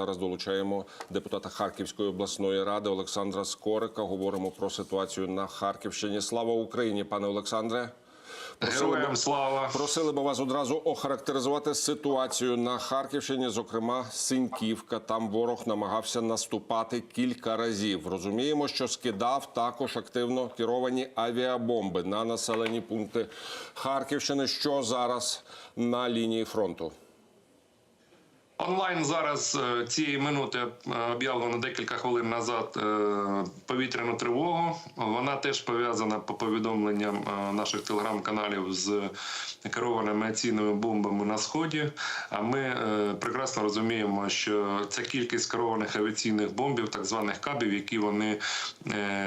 Зараз долучаємо депутата Харківської обласної ради Олександра Скорика. Говоримо про ситуацію на Харківщині. Слава Україні, пане Олександре. Просили Героям слава. Просили би вас одразу охарактеризувати ситуацію на Харківщині, зокрема Синьківка. Там ворог намагався наступати кілька разів. Розуміємо, що скидав також активно керовані авіабомби на населені пункти Харківщини. Що зараз на лінії фронту? Онлайн зараз е, цієї минути е, об'явлено декілька хвилин назад е, повітряну тривогу. Вона теж пов'язана по повідомленням наших телеграм-каналів з керованими авіаційними бомбами на сході. А ми прекрасно розуміємо, що ця кількість керованих авіаційних бомбів, так званих кабів, які вони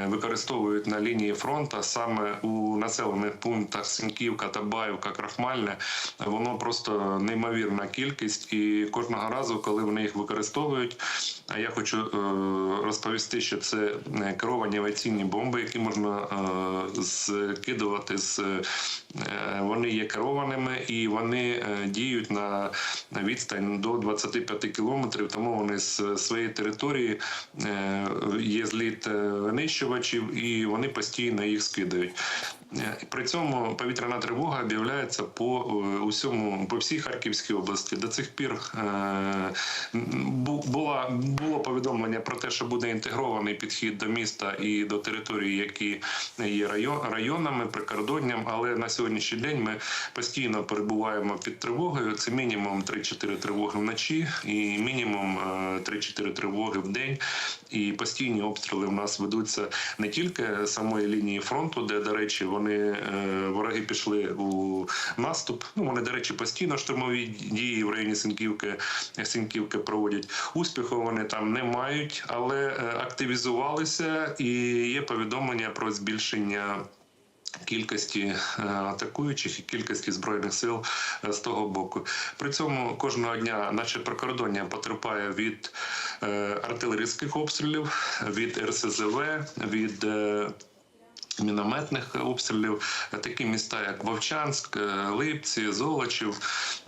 використовують на лінії фронту, саме у населених пунктах Сінківка, Табаївка, Крахмальне, воно просто неймовірна кількість і кожного разу, коли вони їх використовують. А я хочу е, розповісти, що це е, керовані авіаційні бомби, які можна е, скидувати з вони є керованими і вони діють на відстань до 25 кілометрів. Тому вони з своєї території є зліт винищувачів, і вони постійно їх скидають. Е, При цьому повітряна тривога об'являється по е, усьому по всій Харківській області. До цих пір е, була було повідомлення про те, що буде інтегрований підхід до міста і до території, які є район, районами, прикордонням. Але на сьогоднішній день ми постійно перебуваємо під тривогою. Це мінімум 3-4 тривоги вночі і мінімум е, 3-4 тривоги в день. І постійні обстріли в нас ведуться не тільки самої лінії фронту, де, до речі, вони е, вороги пішли у наступ. Ну вони, до речі, постійно штурмові дії в районі Синківки, Синківки проводять. Успіху вони там не мають, але е, активізувалися і є повідомлення про збільшення. Кількості е, атакуючих і кількості збройних сил з того боку. При цьому кожного дня наше прикордоння потерпає від артилерійських обстрілів, від РСЗВ, від е, мінометних обстрілів. Такі міста, як Вовчанськ, е, Липці, Золочів,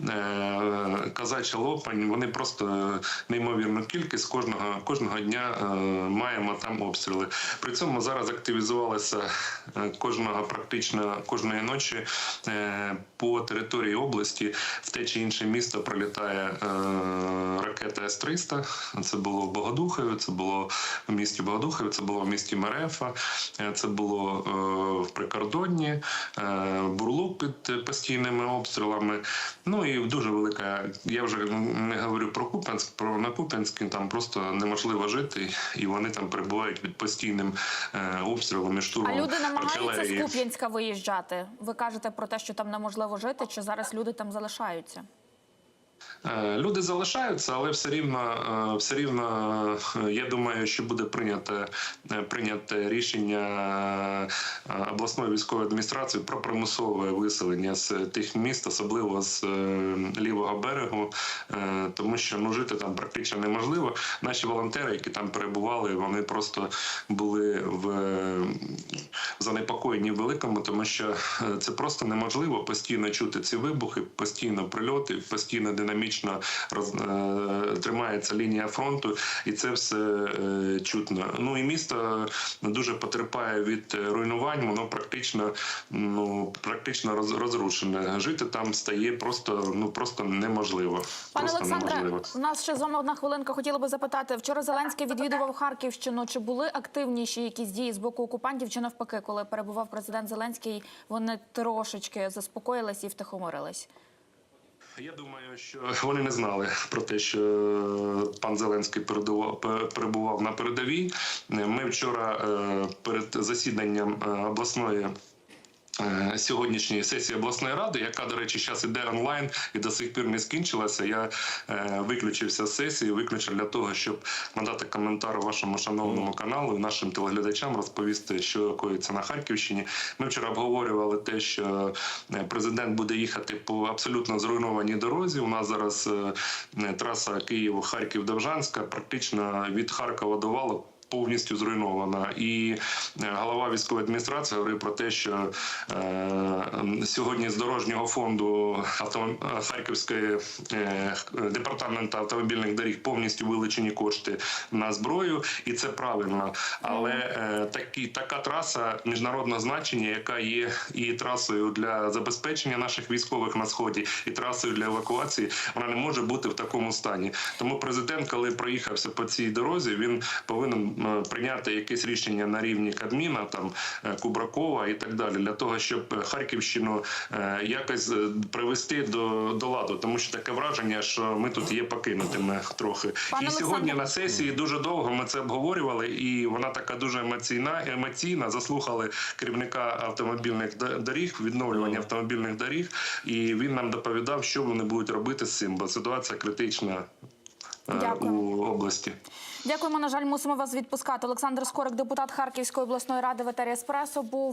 е, Казача Лопань. Вони просто неймовірну кількість кожного кожного дня е, маємо там обстріли. При цьому зараз активізувалися е, кожного практично кожної ночі е, по території області в те чи інше місто пролітає е, ракета С-300. Це було в Богодухові, це було в місті Богодухові, це було в місті Мерефа, е, це було е, в прикордонні, е, Бурлук під постійними обстрілами. Ну і дуже велика. Я вже не говорю про Куп'янськ, про на Куп'янськ там просто неможливо жити, і вони там перебувають під постійним е, обстрілом і штурмом. А люди намагаються артилерії. з Куп'янська виїжджати. Ви кажете про те, що там неможливо жити, чи зараз люди там залишаються? Е, Люди залишаються, але все рівно, е, все рівно, е, я думаю, що буде прийнято, прийняте рішення обласної військової адміністрації про примусове виселення з тих міст, особливо з лівого берегу, тому що ну жити там практично неможливо. Наші волонтери, які там перебували, вони просто були в занепокоєнні великому, тому що це просто неможливо постійно чути ці вибухи, постійно прильоти, постійно динамічно роз, е, тримається лінія фронту, і це все е, чутно. Ну і місто дуже потерпає від руйнувань. Воно практично ну практично роз, розрушене. Жити там стає просто ну просто неможливо. Пане просто Олександре, у нас ще з вами одна хвилинка. Хотіла би запитати. Вчора Зеленський відвідував Харківщину. Чи були активніші якісь дії з боку окупантів, чи навпаки, коли перебував президент Зеленський, вони трошечки заспокоїлись і втихомирились? Я думаю, що вони не знали про те, що пан Зеленський перебував на передовій. Ми вчора е, перед засіданням е, обласної. Е, Сьогоднішньої сесії обласної ради, яка, до речі, зараз іде онлайн і до сих пір не скінчилася. Я е, виключився з сесії, виключив для того, щоб надати коментар вашому шановному каналу і нашим телеглядачам розповісти, що коїться на Харківщині. Ми вчора обговорювали те, що е, президент буде їхати по абсолютно зруйнованій дорозі. У нас зараз е, траса Київ-Харків-Довжанська, практично від Харкова до Валок повністю зруйнована. І е, голова військової адміністрації говорив про те, що е, сьогодні з дорожнього фонду. Харківської е, департаменту автомобільних доріг повністю вилучені кошти на зброю, і це правильно. Але е, такі така траса міжнародного значення, яка є і трасою для забезпечення наших військових на сході, і трасою для евакуації, вона не може бути в такому стані. Тому президент, коли проїхався по цій дорозі, він повинен прийняти якесь рішення на рівні Кабміна, там е, Кубракова і так далі, для того, щоб Харківщину е, якось е, привести до, до ладу, тому що таке враження, що ми тут є покинутими трохи. Пане і сьогодні на сесії дуже довго ми це обговорювали, і вона така дуже емоційна. Емоційна заслухали керівника автомобільних доріг, відновлювання автомобільних доріг, і він нам доповідав, що вони будуть робити з цим, бо ситуація критична е, Дякую. у області. Дякуємо. На жаль, мусимо вас відпускати. Олександр Скорик, депутат Харківської обласної ради в етері Еспресо, був